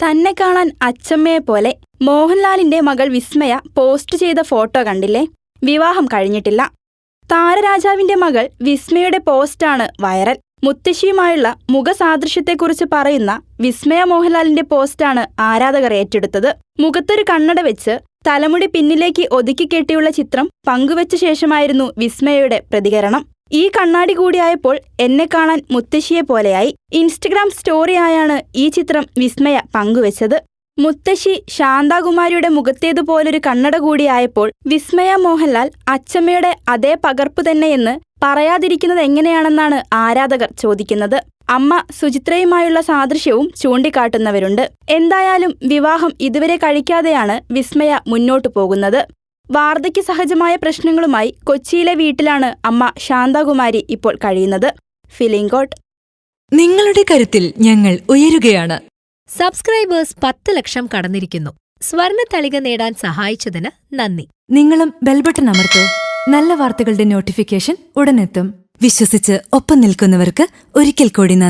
തന്നെ കാണാൻ അച്ചമ്മയെ പോലെ മോഹൻലാലിന്റെ മകൾ വിസ്മയ പോസ്റ്റ് ചെയ്ത ഫോട്ടോ കണ്ടില്ലേ? വിവാഹം കഴിഞ്ഞിട്ടില്ല. താരരാജാവിന്റെ മകൾ വിസ്മയുടെ പോസ്റ്റാണ് വൈറൽ മുത്തശ്ശിയുമായുള്ള മുഖസാദൃശ്യത്തെക്കുറിച്ച് പറയുന്ന വിസ്മയ മോഹൻലാലിന്റെ പോസ്റ്റാണ് ആരാധകർ ഏറ്റെടുത്തത്. മുഖത്തൊരു കണ്ണട വെച്ച് തലമുടി പിന്നിലേക്ക് ഒതുക്കി കെട്ടിയുള്ള ചിത്രം പങ്കുവച്ച ശേഷമായിരുന്നു വിസ്മയയുടെ പ്രതികരണം. ഈ കണ്ണാടി കൂടിയായപ്പോൾ എന്നെ കാണാൻ മുത്തശ്ശിയെ പോലെയായി. ഇൻസ്റ്റഗ്രാം സ്റ്റോറി ആയാണ് ഈ ചിത്രം വിസ്മയ പങ്കുവച്ചത്. മുത്തശ്ശി ശാന്താകുമാരിയുടെ മുഖത്തേതുപോലൊരു കണ്ണട കൂടിയായപ്പോൾ വിസ്മയ മോഹൻലാൽ അച്ചമ്മയുടെ അതേ പകർപ്പ് തന്നെയെന്ന് പറയാതിരിക്കുന്നത് എങ്ങനെയാണെന്നാണ് ആരാധകർ ചോദിക്കുന്നത്. അമ്മ സുചിത്രയുമായുള്ള സാദൃശ്യവും ചൂണ്ടിക്കാട്ടുന്നവരുണ്ട്. എന്തായാലും വിവാഹം ഇതുവരെ കഴിക്കാതെയാണ് വിസ്മയ മുന്നോട്ടു പോകുന്നത്. വാർദ്ധക്യ സഹജമായ പ്രശ്നങ്ങളുമായി കൊച്ചിയിലെ വീട്ടിലാണ് അമ്മ ശാന്താകുമാരി ഇപ്പോൾ കഴിയുന്നത്. ഫിലിംഗ് ഫിലിംഗോട്ട് നിങ്ങളുടെ കരുത്തിൽ ഞങ്ങൾ ഉയരുകയാണ്. സബ്സ്ക്രൈബേഴ്സ് പത്ത് ലക്ഷം കടന്നിരിക്കുന്നു. സ്വർണ തളിക നേടാൻ സഹായിച്ചതിന് നന്ദി. നിങ്ങളും ബെൽബട്ടൺ അമർത്തോ. നല്ല വാർത്തകളുടെ നോട്ടിഫിക്കേഷൻ ഉടനെത്തും. വിശ്വസിച്ച് ഒപ്പം നിൽക്കുന്നവർക്ക് ഒരിക്കൽ കൂടി നന്ദി.